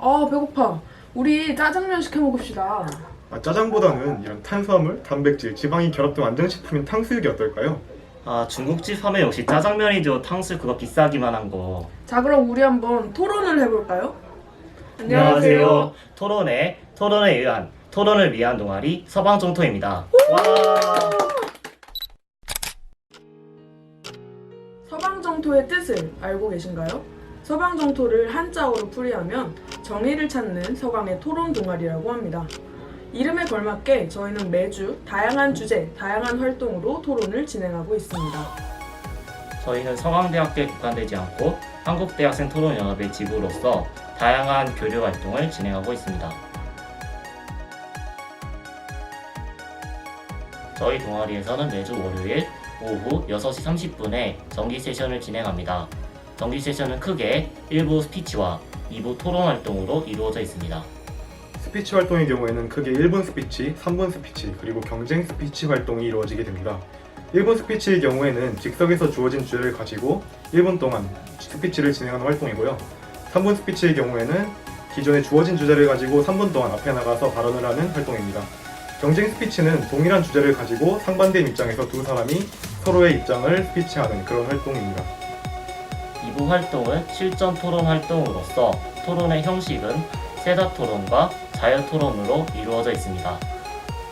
아 배고파. 우리 짜장면 시켜 먹읍시다. 아, 짜장보다는 이런 탄수화물, 단백질, 지방이 결합된 완전식품인 탕수육이 어떨까요? 아 중국집 하면 역시 짜장면이죠. 탕수육 그거 비싸기만 한 거. 자 그럼 우리 한번 토론을 해볼까요? 토론회 토론에 의한 토론을 위한 동아리 서방정토입니다. 와. 서방정토의 뜻을 알고 계신가요? 서방 정토를 한자어로 풀이하면 정의를 찾는 서강의 토론 동아리라고 합니다. 이름에 걸맞게 저희는 매주 다양한 주제, 다양한 활동으로 토론을 진행하고 있습니다. 저희는 서강대학교에 국한되지 않고 한국대학생 토론연합의 지부로서 다양한 교류 활동을 진행하고 있습니다. 저희 동아리에서는 매주 월요일 오후 6시 30분에 정기 세션을 진행합니다. 정기 세션은 크게 1부 스피치와 2부 토론 활동으로 이루어져 있습니다. 스피치 활동의 경우에는 크게 1분 스피치, 3분 스피치, 그리고 경쟁 스피치 활동이 이루어지게 됩니다. 1분 스피치의 경우에는 즉석에서 주어진 주제를 가지고 1분 동안 스피치를 진행하는 활동이고요. 3분 스피치의 경우에는 기존에 주어진 주제를 가지고 3분 동안 앞에 나가서 발언을 하는 활동입니다. 경쟁 스피치는 동일한 주제를 가지고 상반된 입장에서 두 사람이 서로의 입장을 스피치하는 그런 활동입니다. 2부 활동은 실전 토론 활동으로서 토론의 형식은 세다 토론과 자유 토론으로 이루어져 있습니다.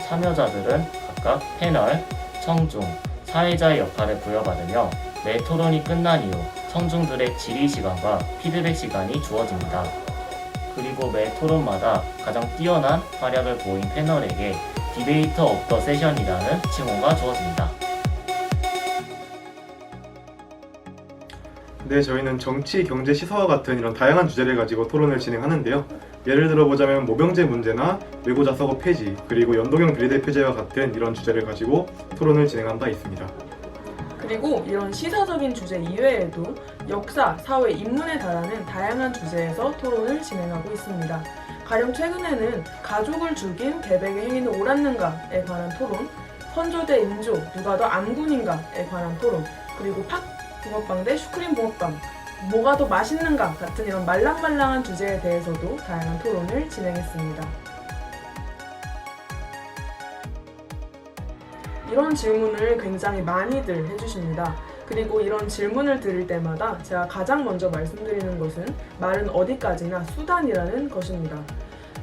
참여자들은 각각 패널, 청중, 사회자의 역할을 부여받으며 매 토론이 끝난 이후 청중들의 질의 시간과 피드백 시간이 주어집니다. 그리고 매 토론마다 가장 뛰어난 활약을 보인 패널에게 디베이터 오브 더 세션이라는 칭호가 주어집니다. 네, 저희는 정치, 경제, 시사와 같은 이런 다양한 주제를 가지고 토론을 진행하는데요. 예를 들어보자면 모병제 문제나 외고자 서거 폐지, 그리고 연동형 비례대 표제와 같은 이런 주제를 가지고 토론을 진행한 바 있습니다. 그리고 이런 시사적인 주제 이외에도 역사, 사회, 인문에 달하는 다양한 주제에서 토론을 진행하고 있습니다. 가령 최근에는 가족을 죽인 계백의 행위는 옳았는가에 관한 토론, 선조 대 인조, 누가 더 안군인가에 관한 토론, 그리고 팥 붕어빵 대 슈크림 붕어빵, 뭐가 더 맛있는가 같은 이런 말랑말랑한 주제에 대해서도 다양한 토론을 진행했습니다. 이런 질문을 굉장히 많이들 해주십니다. 그리고 이런 질문을 드릴 때마다 제가 가장 먼저 말씀드리는 것은 말은 어디까지나 수단이라는 것입니다.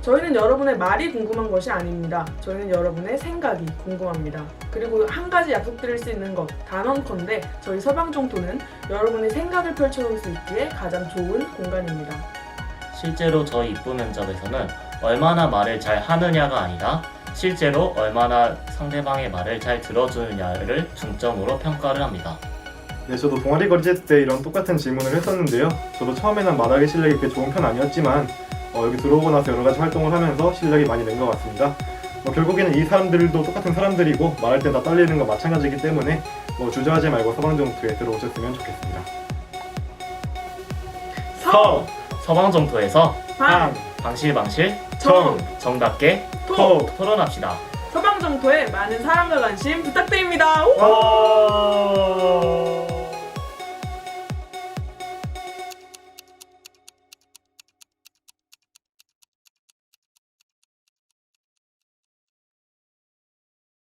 저희는 여러분의 말이 궁금한 것이 아닙니다. 저희는 여러분의 생각이 궁금합니다. 그리고 한 가지 약속드릴 수 있는 것, 단언컨대 저희 서방정토는 여러분의 생각을 펼쳐놓을 수 있기에 가장 좋은 공간입니다. 실제로 저희 입부 면접에서는 얼마나 말을 잘 하느냐가 아니라 실제로 얼마나 상대방의 말을 잘 들어주느냐를 중점으로 평가를 합니다. 네, 저도 동아리 거리제 때 이런 똑같은 질문을 했었는데요. 저도 처음에는 말하기 실력이 그렇게 좋은 편 아니었지만 어, 여기 들어오고 나서 여러 가지 활동을 하면서 실력이 많이 는 것 같습니다. 뭐 결국에는 이 사람들도 똑같은 사람들이고 말할 때 다 떨리는 건 마찬가지이기 때문에 뭐 주저하지 말고 서방정투에 들어오셨으면 좋겠습니다. 서, 서방정토에서 방, 방실방실 정, 정답게 토, 토론합시다. 서방정토에 많은 사랑과 관심 부탁드립니다. 우! 어...